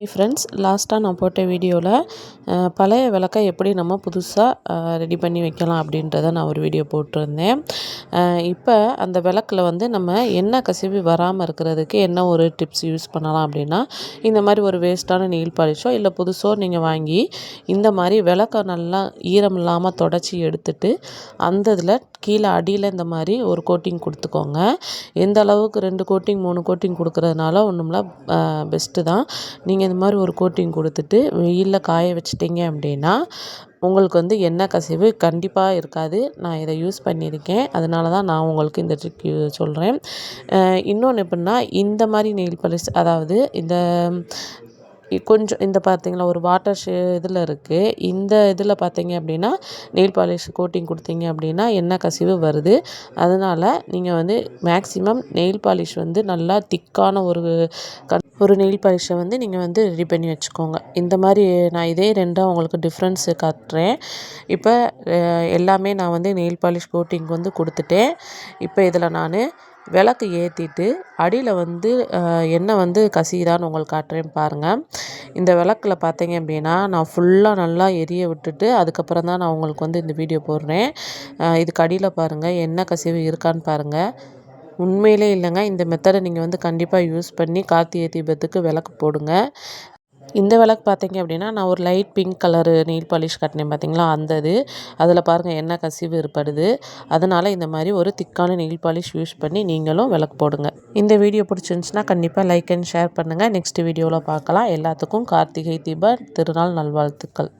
Friends லாஸ்ட்டாக நான் போட்ட வீடியோவில் பழைய விளக்கை எப்படி நம்ம புதுசாக ரெடி பண்ணி வைக்கலாம் அப்படின்றத நான் ஒரு வீடியோ போட்டிருந்தேன். இப்போ அந்த விளக்கில் வந்து நம்ம எண்ணெய் கசிவு வராமல் இருக்கிறதுக்கு என்ன ஒரு டிப்ஸ் யூஸ் பண்ணலாம் அப்படின்னா இந்த மாதிரி ஒரு வேஸ்ட்டான நெயில் பாலிஷோ இல்லை புதுசோ நீங்கள் வாங்கி இந்த மாதிரி விளக்கை நல்லா ஈரம் இல்லாமல் தொடச்சி எடுத்துட்டு அந்த இதில் கீழே அடியில் இந்த மாதிரி ஒரு கோட்டிங் கொடுத்துக்கோங்க. எந்த அளவுக்கு ரெண்டு கோட்டிங் மூணு கோட்டிங் கொடுக்குறதுனால ஒன்றும்ல பெஸ்ட்டு தான். நீங்கள் இந்த மாதிரி ஒரு கோட்டிங் கொடுத்துட்டு வெயிலில் காய வச்சிட்டிங்க அப்படின்னா உங்களுக்கு வந்து எண்ணெய் கசிவு கண்டிப்பாக இருக்காது. நான் இதை யூஸ் பண்ணியிருக்கேன். அதனால தான் நான் உங்களுக்கு இந்த ட்ரிக் சொல்கிறேன் இன்னொன்று எப்படின்னா இந்த மாதிரி நெயில் பாலிஷ் அதாவது இந்த கொஞ்சம் இந்த பார்த்திங்களா ஒரு வாட்டர் ஷே இதில் இருக்குது இந்த இதில் பார்த்தீங்க அப்படின்னா நெயில் பாலிஷ் கோட்டிங் கொடுத்தீங்க அப்படின்னா எண்ணெய் கசிவு வருது? அதனால் நீங்கள் வந்து மேக்ஸிமம் நெயில் பாலிஷ் வந்து நல்லா திக்கான ஒரு க ஒரு நெயில் பாலிஷை வந்து நீங்கள் வந்து ரெடி பண்ணி வச்சுக்கோங்க. இந்த மாதிரி நான் இதே ரெண்டாக உங்களுக்கு டிஃப்ரென்ஸு காட்டுறேன். இப்போ எல்லாமே நான் வந்து நெயில் பாலிஷ் கோட்டிங் வந்து கொடுத்துட்டேன். இப்போ இதில் நான் விளக்கு ஏற்றிட்டு அடியில் வந்து எண்ணெய் வந்து கசியுதான்னு உங்களுக்கு காட்டுறேன் பாருங்கள் இந்த விளக்கில் பார்த்தீங்க அப்படின்னா நான் ஃபுல்லாக நல்லா எரிய விட்டுட்டு அதுக்கப்புறம் தான் நான் உங்களுக்கு வந்து இந்த வீடியோ போடுறேன். இதுக்கு அடியில் பாருங்கள் எண்ணெய் கசிவு இருக்கான்னு பாருங்கள் உண்மையிலே இல்லைங்க. இந்த மெத்தடை நீங்கள் வந்து கண்டிப்பாக யூஸ் பண்ணி கார்த்திகை தீபத்துக்கு விளக்கு போடுங்க. இந்த விளக்கு பார்த்தீங்க அப்படின்னா நான் ஒரு light pink colour nail polish கட்டினேன் பார்த்தீங்களா? அந்த இது. அதில் பாருங்கள் என்ன கசிவு ஏற்படுது. அதனால் இந்த மாதிரி ஒரு திக்கான நெயில் பாலிஷ் யூஸ் பண்ணி நீங்களும் விளக்கு போடுங்க. இந்த வீடியோ பிடிச்சிருந்துச்சுன்னா கண்டிப்பாக லைக் அண்ட் ஷேர் பண்ணுங்கள் நெக்ஸ்ட் வீடியோவில் பார்க்கலாம். எல்லாத்துக்கும் கார்த்திகை தீப திருநாள் நல்வாழ்த்துக்கள்.